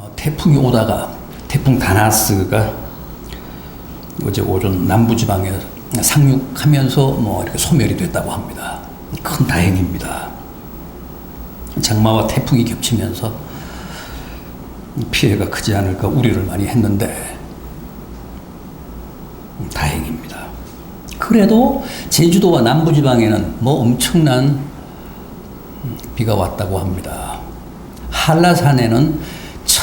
어, 태풍이 오다가 태풍 다나스가 어제 오전 남부지방에 상륙하면서 뭐 이렇게 소멸이 됐다고 합니다. 큰 다행입니다. 장마와 태풍이 겹치면서 피해가 크지 않을까 우려를 많이 했는데 다행입니다. 그래도 제주도와 남부지방에는 뭐 엄청난 비가 왔다고 합니다. 한라산에는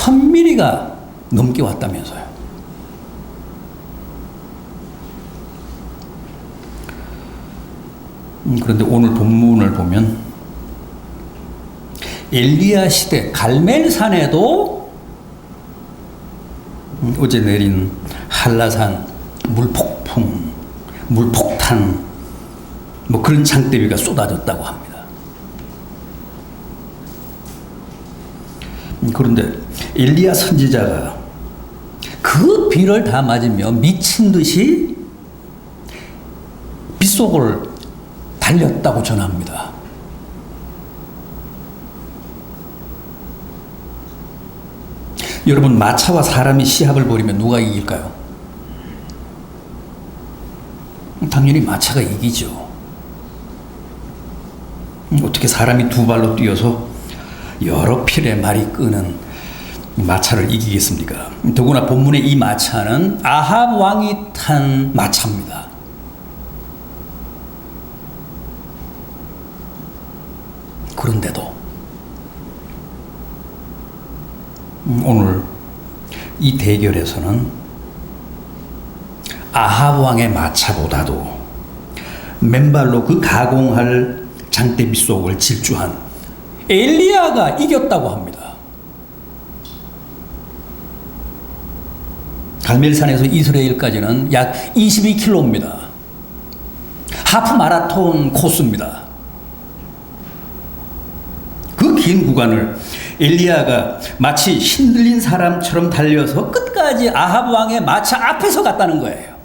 1000mm가 넘게 왔다면서요. 음, 그런데 오늘 본문을 보면 엘리야 시대 갈멜산에도 음, 어제 내린 한라산 물폭풍, 물폭탄 뭐 그런 장대비가 쏟아졌다고 합니다. 음, 그런데 엘리야 선지자가 그 비를 다 맞으며 미친 듯이 빗속을 달렸다고 전합니다. 여러분 마차와 사람이 시합을 벌이면 누가 이길까요? 당연히 마차가 이기죠. 어떻게 사람이 두 발로 뛰어서 여러 필의 말이 끄는 마차를 이기겠습니까? 더구나 본문의 이 마차는 아합 왕이 탄 마차입니다. 그런데도 음, 오늘 이 대결에서는 아합 왕의 마차보다도 맨발로 그 가공할 장대비 속을 질주한 엘리야가 이겼다고 합니다. 갈멜산에서 이스라엘까지는 약 22km입니다. 하프 마라톤 코스입니다. 그 긴 구간을 엘리야가 마치 신들린 사람처럼 달려서 끝까지 아합 왕의 마차 앞에서 갔다는 거예요.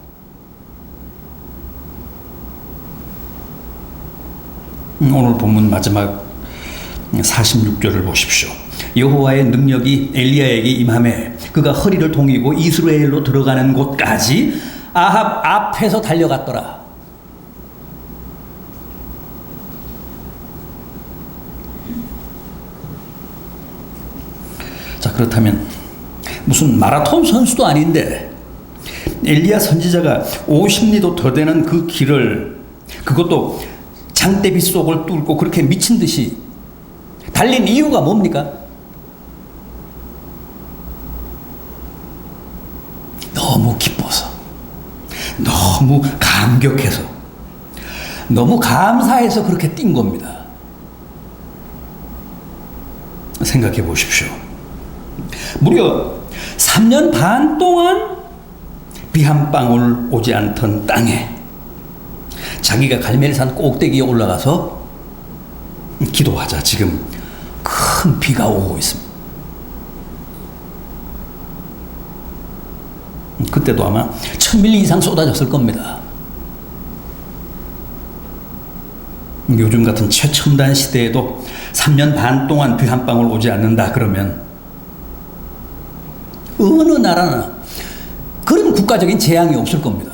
음, 오늘 본문 마지막 46절을 보십시오. 여호와의 능력이 엘리야에게 임함에 그가 허리를 동이고 이스라엘로 들어가는 곳까지 아합 앞에서 달려갔더라. 자 그렇다면 무슨 마라톤 선수도 아닌데 엘리야 선지자가 50리도 더 되는 그 길을 그것도 장대비 속을 뚫고 그렇게 미친 듯이 달린 이유가 뭡니까? 너무 기뻐서, 너무 감격해서, 너무 감사해서 그렇게 뛴 겁니다. 생각해 보십시오. 무려 3년 반 동안 비 한 방울 오지 않던 땅에 자기가 갈멜산 꼭대기에 올라가서 기도하자 지금 큰 비가 오고 있습니다. 그때도 아마 천밀리 이상 쏟아졌을 겁니다. 요즘 같은 최첨단 시대에도 3년 반 동안 비 한 방울 오지 않는다 그러면 어느 나라나 그런 국가적인 재앙이 없을 겁니다.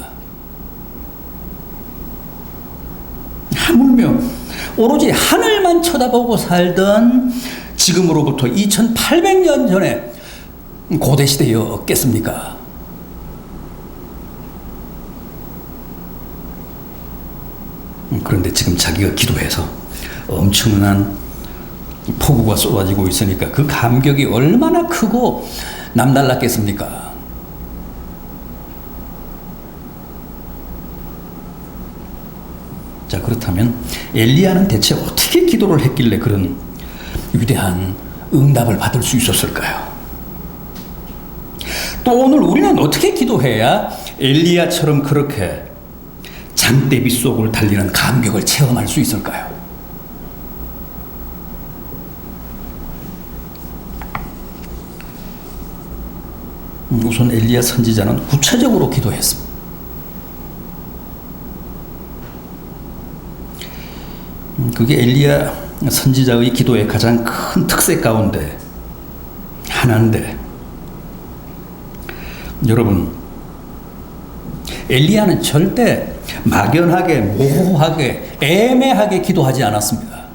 하물며 오로지 하늘만 쳐다보고 살던 지금으로부터 2800년 전에 고대 시대였겠습니까? 그런데 지금 자기가 기도해서 엄청난 폭우가 쏟아지고 있으니까 그 감격이 얼마나 크고 남달랐겠습니까? 자, 그렇다면 엘리야는 대체 어떻게 기도를 했길래 그런 위대한 응답을 받을 수 있었을까요? 또 오늘 우리는 어떻게 기도해야 엘리야처럼 그렇게 장대비 속을 달리는 감격을 체험할 수 있을까요? 우선 엘리야 선지자는 구체적으로 기도했습니다. 음, 그게 엘리야 선지자의 기도의 가장 큰 특색 가운데 하나인데 여러분, 엘리야는 절대 막연하게, 모호하게, 애매하게 기도하지 않았습니다.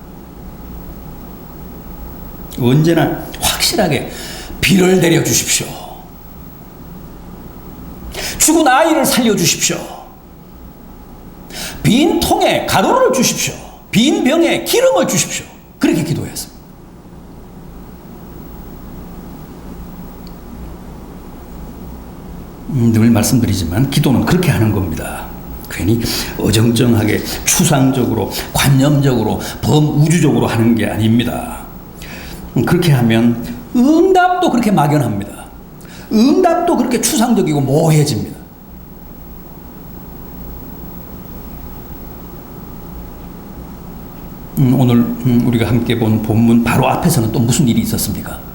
언제나 확실하게 비를 내려 주십시오. 죽은 아이를 살려 주십시오. 빈 통에 가루를 주십시오. 빈 병에 기름을 주십시오. 그렇게 기도했습니다. 늘 말씀드리지만 기도는 그렇게 하는 겁니다. 괜히 어정쩡하게 추상적으로 관념적으로 범우주적으로 하는 게 아닙니다. 음, 그렇게 하면 응답도 그렇게 막연합니다. 응답도 그렇게 추상적이고 모호해집니다. 음, 오늘 음, 우리가 함께 본 본문 바로 앞에서는 또 무슨 일이 있었습니까?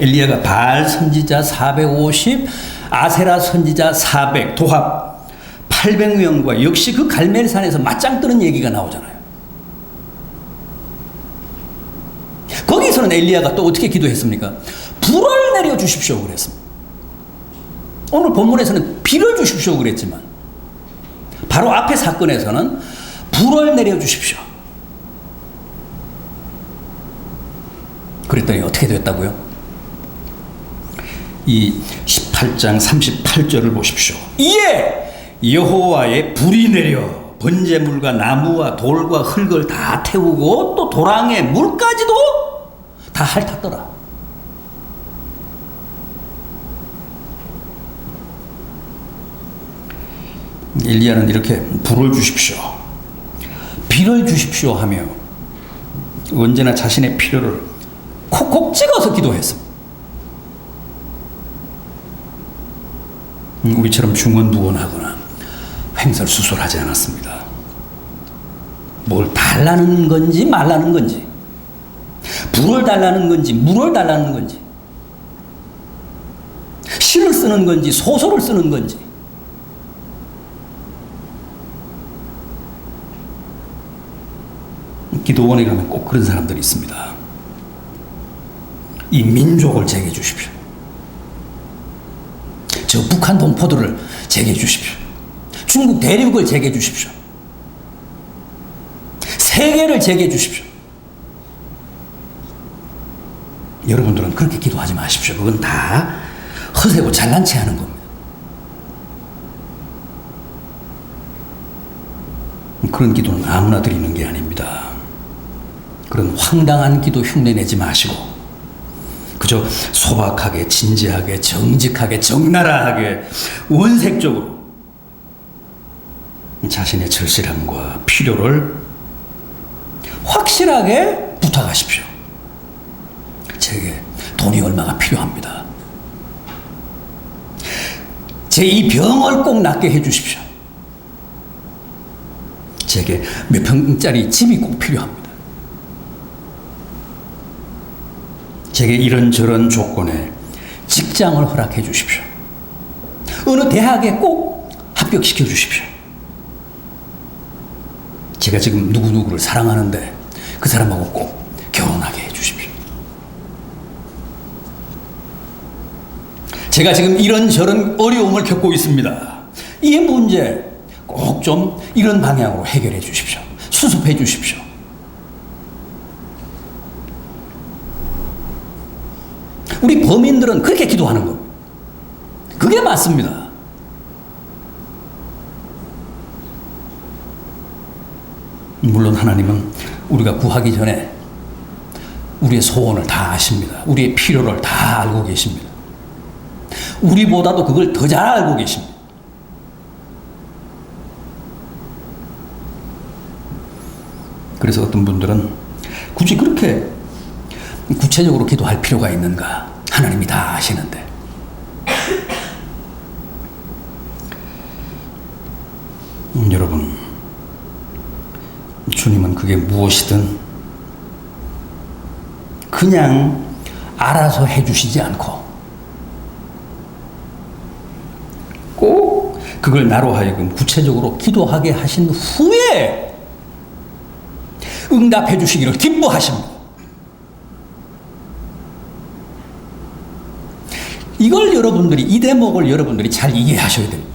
엘리야가 바알 선지자 450, 아세라 선지자 400, 도합 800명과 역시 그 갈멜산에서 맞짱 뜨는 얘기가 나오잖아요. 거기서는 엘리야가 또 어떻게 기도했습니까? 불을 내려 주십시오 그랬습니다. 오늘 본문에서는 비를 주십시오 그랬지만 바로 앞에 사건에서는 불을 내려 주십시오. 그랬더니 어떻게 됐다고요? 이 18장 38절을 보십시오. 이에 여호와의 불이 내려 번제물과 나무와 돌과 흙을 다 태우고 또 도랑의 물까지도 다 핥았더라. 엘리야는 이렇게 불을 주십시오. 비를 주십시오 하며 언제나 자신의 필요를 콕콕 찍어서 기도했습니다. 우리처럼 중언부언하거나 횡설수설하지 않았습니다. 뭘 달라는 건지 말라는 건지, 불을 달라는 건지 물을 달라는 건지, 시를 쓰는 건지 소설을 쓰는 건지, 기도원에 가면 꼭 그런 사람들이 있습니다. 이 민족을 제게 주십시오. 저 북한 동포들을 제게 주십시오. 중국 대륙을 제게 주십시오. 세계를 제게 주십시오. 여러분들은 그렇게 기도하지 마십시오. 그건 다 허세고 잘난 체 하는 겁니다. 그런 기도는 아무나 드리는 게 아닙니다. 그런 황당한 기도 흉내내지 마시고 그저 소박하게 진지하게 정직하게 적나라하게 원색적으로 자신의 절실함과 필요를 확실하게 부탁하십시오. 제게 돈이 얼마가 필요합니다. 제 이 병을 꼭 낫게 해 주십시오. 제게 몇 평짜리 집이 꼭 필요합니다. 제게 이런저런 조건에 직장을 허락해 주십시오. 어느 대학에 꼭 합격시켜 주십시오. 제가 지금 누구누구를 사랑하는데 그 사람하고 꼭 결혼하게 해 주십시오. 제가 지금 이런저런 어려움을 겪고 있습니다. 이 문제 꼭 좀 이런 방향으로 해결해 주십시오. 수습해 주십시오. 우리 범인들은 그렇게 기도하는 겁니다. 그게 맞습니다. 물론 하나님은 우리가 구하기 전에 우리의 소원을 다 아십니다. 우리의 필요를 다 알고 계십니다. 우리보다도 그걸 더 잘 알고 계십니다. 그래서 어떤 분들은 굳이 그렇게 구체적으로 기도할 필요가 있는가? 하나님이 다 아시는데. 음, 여러분, 주님은 그게 무엇이든 그냥 알아서 해주시지 않고 꼭 그걸 나로 하여금 구체적으로 기도하게 하신 후에 응답해 주시기를 기뻐하십니다. 이걸 여러분들이 이 대목을 여러분들이 잘 이해하셔야 됩니다.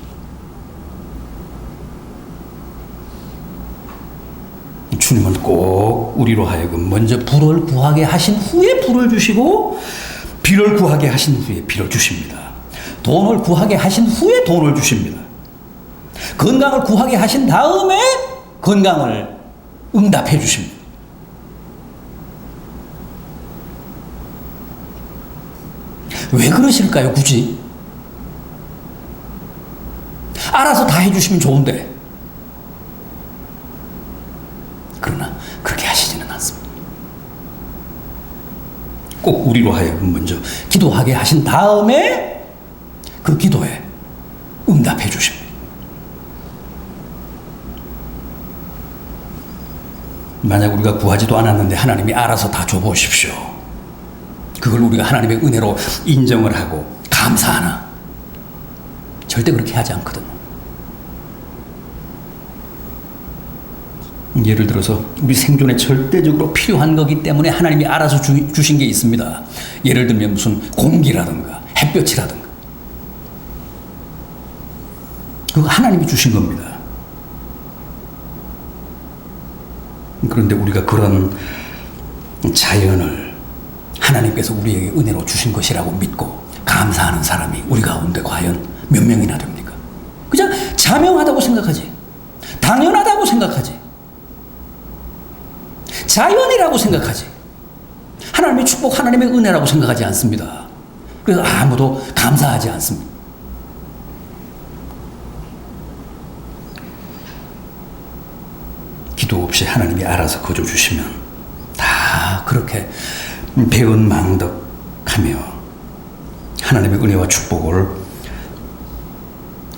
주님은 꼭 우리로 하여금 먼저 불을 구하게 하신 후에 불을 주시고 비를 구하게 하신 후에 비를 주십니다. 돈을 구하게 하신 후에 돈을 주십니다. 건강을 구하게 하신 다음에 건강을 응답해 주십니다. 왜 그러실까요, 굳이? 알아서 다 해주시면 좋은데. 그러나 그렇게 하시지는 않습니다. 꼭 우리로 하여금 먼저 기도하게 하신 다음에 그 기도에 응답해 주십니다. 만약 우리가 구하지도 않았는데 하나님이 알아서 다 줘보십시오. 그걸 우리가 하나님의 은혜로 인정을 하고 감사하나? 절대 그렇게 하지 않거든요. 예를 들어서 우리 생존에 절대적으로 필요한 거기 때문에 하나님이 알아서 주, 주신 게 있습니다. 예를 들면 무슨 공기라든가 햇볕이라든가. 그거 하나님이 주신 겁니다. 그런데 우리가 그런 자연을 하나님께서 우리에게 은혜로 주신 것이라고 믿고 감사하는 사람이 우리 가운데 과연 몇 명이나 됩니까? 그냥 자명하다고 생각하지. 당연하다고 생각하지. 자연이라고 생각하지. 하나님의 축복, 하나님의 은혜라고 생각하지 않습니다. 그래서 아무도 감사하지 않습니다. 기도 없이 하나님이 알아서 거저 주시면 다 그렇게 배은망덕하며 하나님의 은혜와 축복을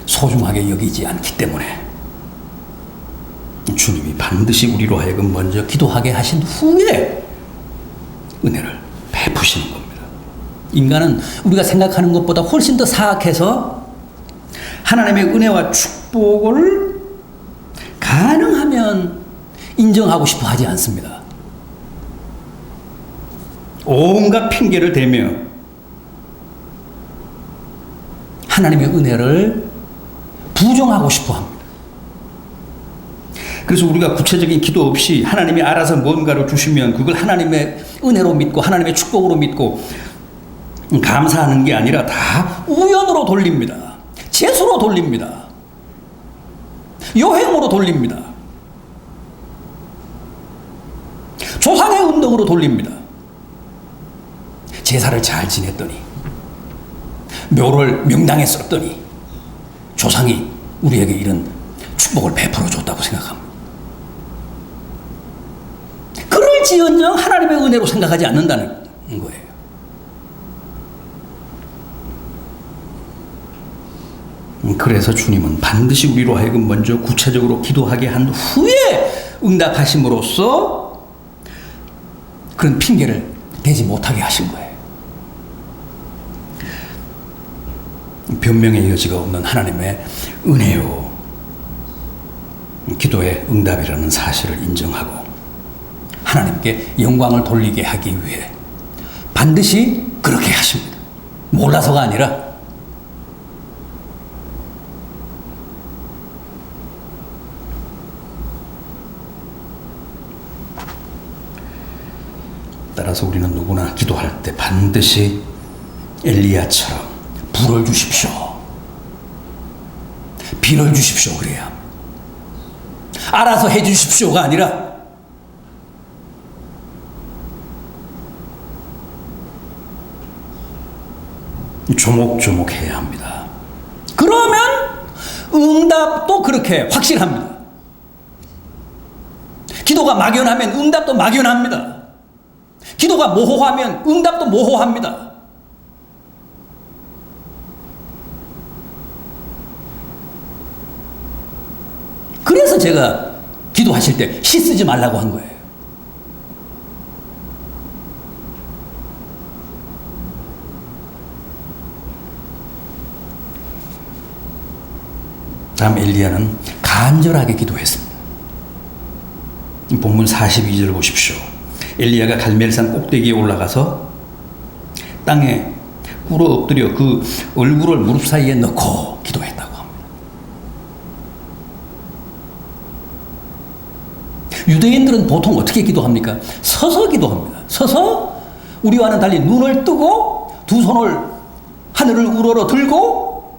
소중하게 여기지 않기 때문에 주님이 반드시 우리로 하여금 먼저 기도하게 하신 후에 은혜를 베푸시는 겁니다. 인간은 우리가 생각하는 것보다 훨씬 더 사악해서 하나님의 은혜와 축복을 가능하면 인정하고 싶어 하지 않습니다. 온갖 핑계를 대며 하나님의 은혜를 부정하고 싶어 합니다. 그래서 우리가 구체적인 기도 없이 하나님이 알아서 뭔가를 주시면 그걸 하나님의 은혜로 믿고 하나님의 축복으로 믿고 감사하는 게 아니라 다 우연으로 돌립니다. 재수로 돌립니다. 요행으로 돌립니다. 조상의 운동으로 돌립니다. 제사를 잘 지냈더니 묘를 명당에 썼더니 조상이 우리에게 이런 축복을 베풀어 줬다고 생각합니다. 그럴지언정 하나님의 은혜로 생각하지 않는다는 거예요. 그래서 주님은 반드시 우리로 하여금 먼저 구체적으로 기도하게 한 후에 응답하심으로써 그런 핑계를 대지 못하게 하신 거예요. 변명의 여지가 없는 하나님의 은혜요. 기도의 응답이라는 사실을 인정하고 하나님께 영광을 돌리게 하기 위해 반드시 그렇게 하십니다. 몰라서가 아니라 따라서 우리는 누구나 기도할 때 반드시 엘리야처럼 불을 주십시오. 비를 주십시오. 그래야 알아서 해 주십시오가 아니라 조목조목 해야 합니다. 그러면 응답도 그렇게 확실합니다. 기도가 막연하면 응답도 막연합니다. 기도가 모호하면 응답도 모호합니다. 그래서 제가 기도하실 때 시 쓰지 말라고 한 거예요. 다음 엘리야는 간절하게 기도했습니다. 본문 42절 보십시오. 엘리야가 갈멜산 꼭대기에 올라가서 땅에 꿇어 엎드려 그 얼굴을 무릎 사이에 넣고 합니다. 유대인들은 보통 어떻게 기도합니까? 서서 기도합니다. 서서 우리와는 달리 눈을 뜨고 두 손을 하늘을 우러러 들고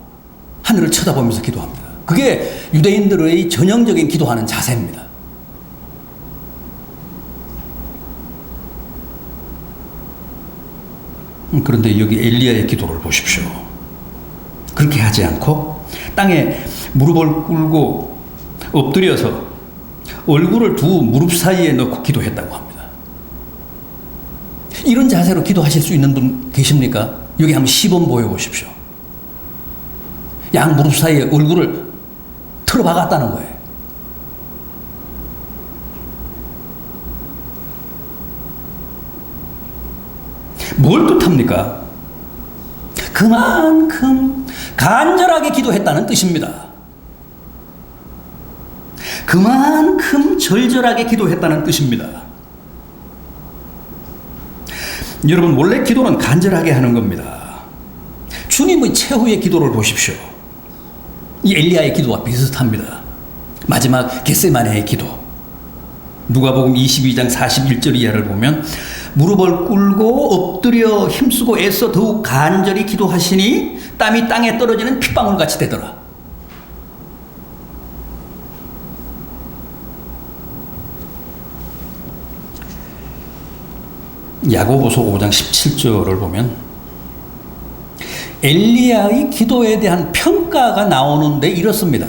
하늘을 쳐다보면서 기도합니다. 그게 유대인들의 전형적인 기도하는 자세입니다. 음, 그런데 여기 엘리야의 기도를 보십시오. 그렇게 하지 않고 땅에 무릎을 꿇고 엎드려서 얼굴을 두 무릎 사이에 넣고 기도했다고 합니다. 이런 자세로 기도하실 수 있는 분 계십니까? 여기 한번 시범 보여보십시오. 양 무릎 사이에 얼굴을 틀어박았다는 거예요. 뭘 뜻합니까? 그만큼 간절하게 기도했다는 뜻입니다. 그만큼 절절하게 기도했다는 뜻입니다. 여러분, 원래 기도는 간절하게 하는 겁니다. 주님의 최후의 기도를 보십시오. 이 엘리야의 기도와 비슷합니다. 마지막 겟세마네의 기도. 누가복음 22장 41절 이하를 보면 무릎을 꿇고 엎드려 힘쓰고 애써 더욱 간절히 기도하시니 땀이 땅에 떨어지는 핏방울 같이 되더라. 야고보서 5장 17절을 보면 엘리야의 기도에 대한 평가가 나오는데 이렇습니다.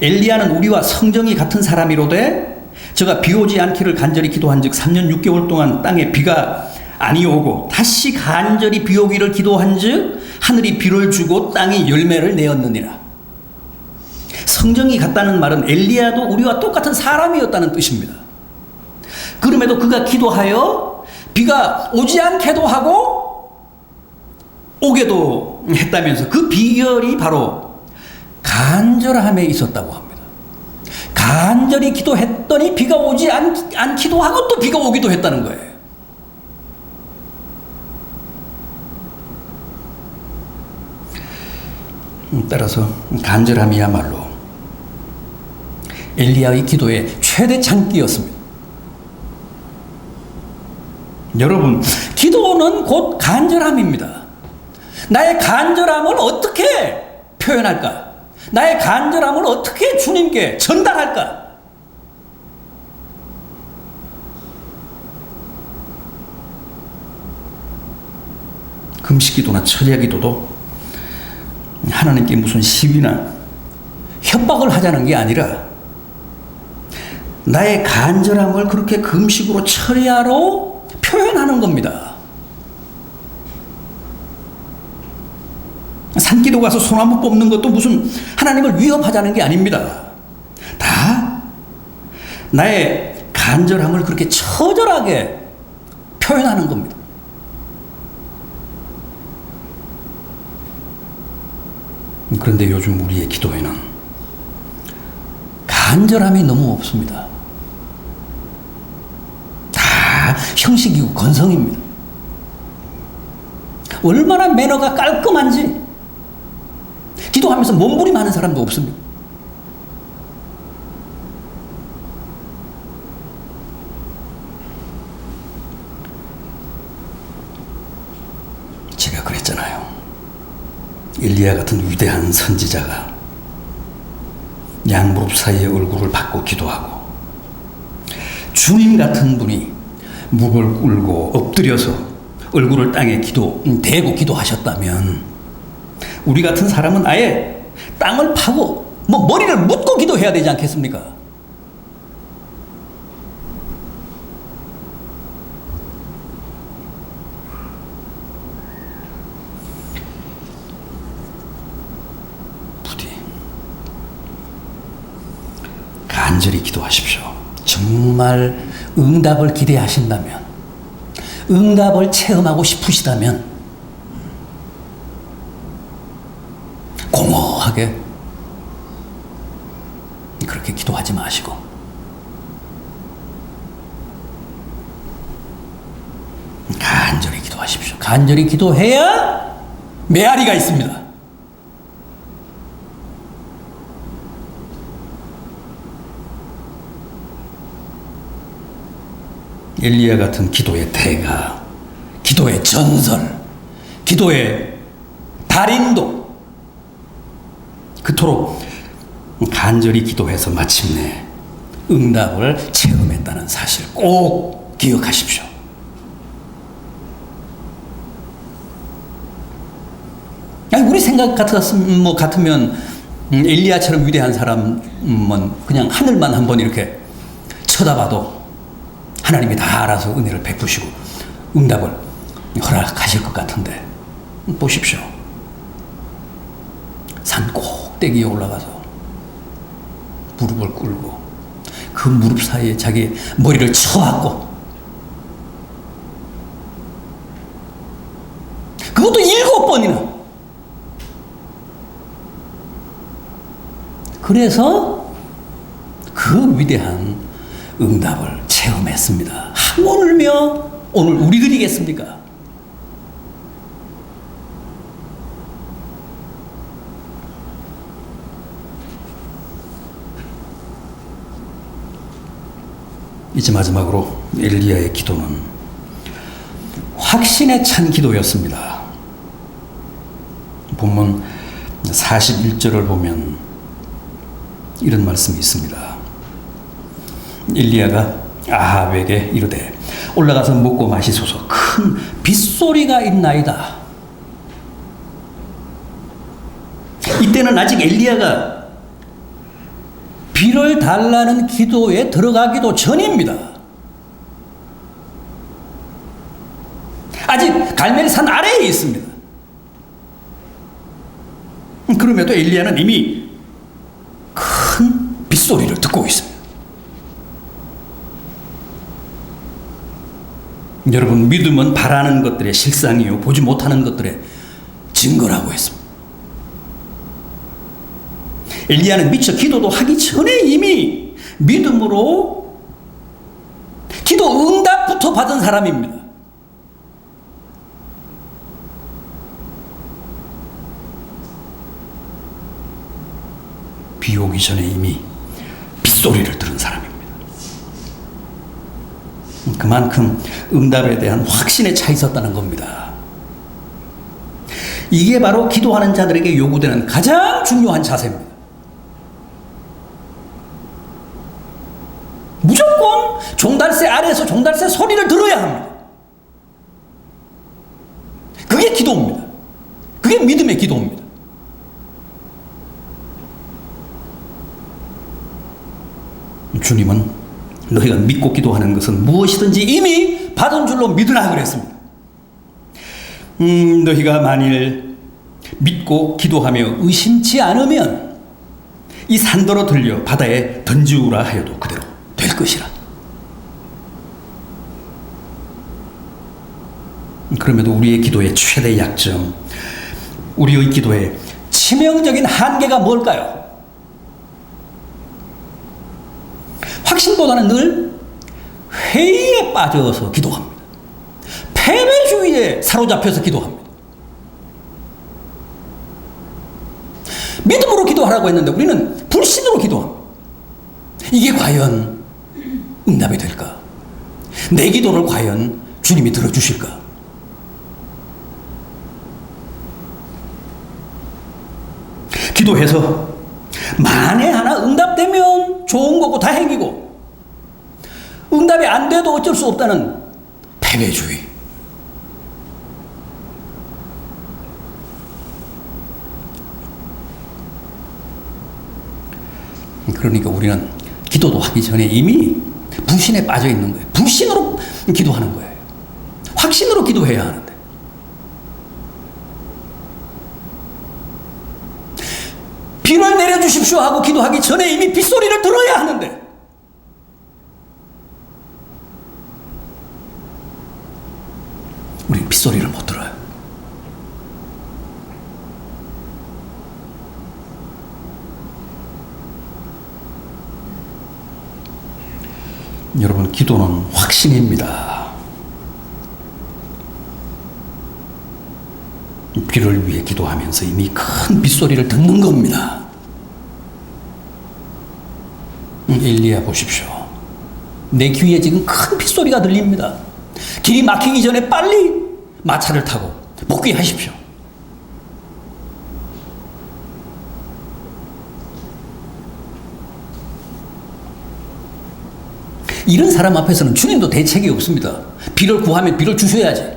엘리야는 우리와 성정이 같은 사람이로되 저가 비 오지 않기를 간절히 기도한즉 3년 6개월 동안 땅에 비가 아니 오고 다시 간절히 비 오기를 기도한즉 하늘이 비를 주고 땅이 열매를 내었느니라. 성정이 같다는 말은 엘리야도 우리와 똑같은 사람이었다는 뜻입니다. 그럼에도 그가 기도하여 비가 오지 않게도 하고 오게도 했다면서 그 비결이 바로 간절함에 있었다고 합니다. 간절히 기도했더니 비가 오지 않, 않기도 하고 또 비가 오기도 했다는 거예요. 음, 따라서 간절함이야말로 엘리야의 기도의 최대 장기였습니다. 여러분, 기도는 곧 간절함입니다. 나의 간절함을 어떻게 표현할까? 나의 간절함을 어떻게 주님께 전달할까? 금식 기도나 철야 기도도 하나님께 무슨 시비나 협박을 하자는 게 아니라 나의 간절함을 그렇게 금식으로 철야로 표현하는 겁니다. 산기도 가서 소나무 뽑는 것도 무슨 하나님을 위협하자는 게 아닙니다. 다 나의 간절함을 그렇게 처절하게 표현하는 겁니다. 그런데 요즘 우리의 기도에는 간절함이 너무 없습니다. 다 형식이고 건성입니다. 얼마나 매너가 깔끔한지 기도하면서 몸부림하는 사람도 없습니다. 제가 그랬잖아요. 일리야 같은 위대한 선지자가 양무릎 사이에 얼굴을 받고 기도하고 주님 같은 분이 무릎을 꿇고 엎드려서 얼굴을 땅에 기도 대고 기도하셨다면 우리 같은 사람은 아예 땅을 파고 뭐 머리를 묻고 기도해야 되지 않겠습니까? 정말 응답을 기대하신다면, 응답을 체험하고 싶으시다면, 공허하게 그렇게 기도하지 마시고, 간절히 기도하십시오. 간절히 기도해야 메아리가 있습니다. 엘리야 같은 기도의 대가, 기도의 전설, 기도의 달인도 그토록 간절히 기도해서 마침내 응답을 체험했다는 사실 꼭 기억하십시오. 아니 우리 생각 같았으면 뭐 같으면 음, 엘리야처럼 위대한 사람은 그냥 하늘만 한번 이렇게 쳐다봐도 하나님이 다 알아서 은혜를 베푸시고 응답을 허락하실 것 같은데 보십시오. 산 꼭대기에 올라가서 무릎을 꿇고 그 무릎 사이에 자기 머리를 쳐왔고 그것도 일곱 번이나 그래서 그 위대한 응답을 체험했습니다. 울며 오늘 우리들이겠습니까? 이제 마지막으로 엘리야의 기도는 확신에 찬 기도였습니다. 본문 41절을 보면 이런 말씀이 있습니다. 엘리야가 아합에게 이르되 올라가서 먹고 마시소서 큰 빗소리가 있나이다. 이때는 아직 엘리야가 비를 달라는 기도에 들어가기도 전입니다. 아직 갈멜산 아래에 있습니다. 그럼에도 엘리야는 이미 큰 빗소리를 듣고 있습니다. 여러분 믿음은 바라는 것들의 실상이요 보지 못하는 것들의 증거라고 했습니다. 엘리야는 미처 기도도 하기 전에 이미 믿음으로 기도 응답부터 받은 사람입니다. 비 오기 전에 이미 빗소리를 들은 사람입니다. 그만큼 응답에 대한 확신에 차 있었다는 겁니다. 이게 바로 기도하는 자들에게 요구되는 가장 중요한 자세입니다. 무조건 종달새 아래에서 종달새 소리를 들어야 합니다. 그게 기도입니다. 그게 믿음의 기도입니다. 주님은 너희가 믿고 기도하는 것은 무엇이든지 이미 받은 줄로 믿으라 그랬습니다. 음, 너희가 만일 믿고 기도하며 의심치 않으면 이 산더러 들려 바다에 던지우라 하여도 그대로 될 것이라. 그럼에도 우리의 기도의 최대 약점, 우리의 기도의 치명적인 한계가 뭘까요? 확신보다는 늘 회의에 빠져서 기도합니다. 패배주의에 사로잡혀서 기도합니다. 믿음으로 기도하라고 했는데 우리는 불신으로 기도합니다. 이게 과연 응답이 될까? 내 기도를 과연 주님이 들어주실까? 기도해서 만에 하나 응답되면 좋은 거고 다행이고 응답이 안 돼도 어쩔 수 없다는 패배주의. 그러니까 우리는 기도도 하기 전에 이미 불신에 빠져 있는 거예요. 불신으로 기도하는 거예요. 확신으로 기도해야 하는데. 비를 내려주십시오 하고 기도하기 전에 이미 빗소리를 들어야 하는데. 우리 빗 소리를 못 들어요. 여러분, 기도는 확신입니다. 비를 위해 기도하면서 이미 큰 빗소리를 듣는 겁니다. 음, 엘리야 보십시오. 내 귀에 지금 큰 빗소리가 들립니다. 길이 막히기 전에 빨리 마차를 타고 복귀하십시오. 이런 사람 앞에서는 주님도 대책이 없습니다. 비를 구하면 비를 주셔야지.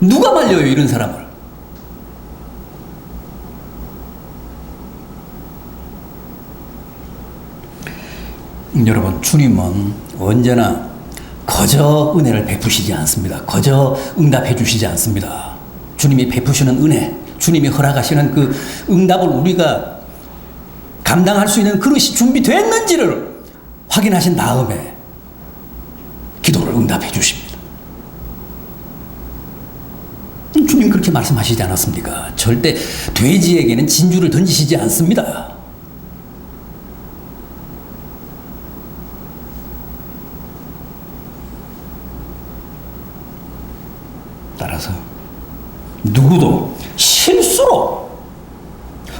누가 말려요, 이런 사람을? 음, 여러분, 주님은 언제나 거저 은혜를 베푸시지 않습니다. 거저 응답해 주시지 않습니다. 주님이 베푸시는 은혜, 주님이 허락하시는 그 응답을 우리가 감당할 수 있는 그릇이 준비됐는지를 확인하신 다음에 기도를 응답해 주십니다. 주님 그렇게 말씀하시지 않았습니까? 절대 돼지에게는 진주를 던지시지 않습니다. 따라서 누구도 실수로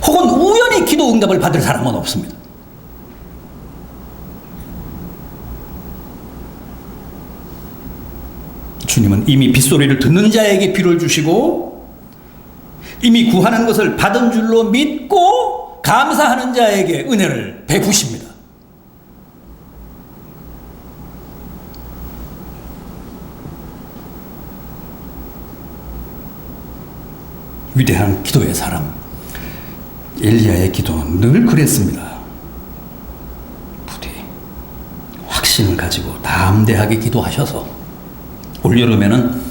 혹은 우연히 기도 응답을 받을 사람은 없습니다. 주님은 이미 빗소리를 듣는 자에게 비를 주시고 이미 구하는 것을 받은 줄로 믿고 감사하는 자에게 은혜를 베푸십니다. 위대한 기도의 사람 엘리야의 기도는 늘 그랬습니다. 부디 확신을 가지고 담대하게 기도하셔서 올여름에는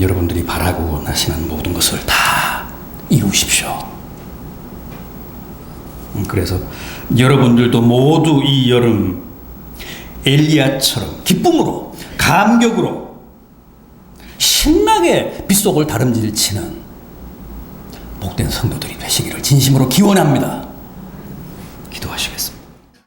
여러분들이 바라고 나시는 모든 것을 다 이루십시오. 음, 그래서 여러분들도 모두 이 여름 엘리야처럼 기쁨으로 감격으로 신나게 빗속을 다름질 치는 복된 성도들이 되시기를 진심으로 기원합니다. 기도하시겠습니다.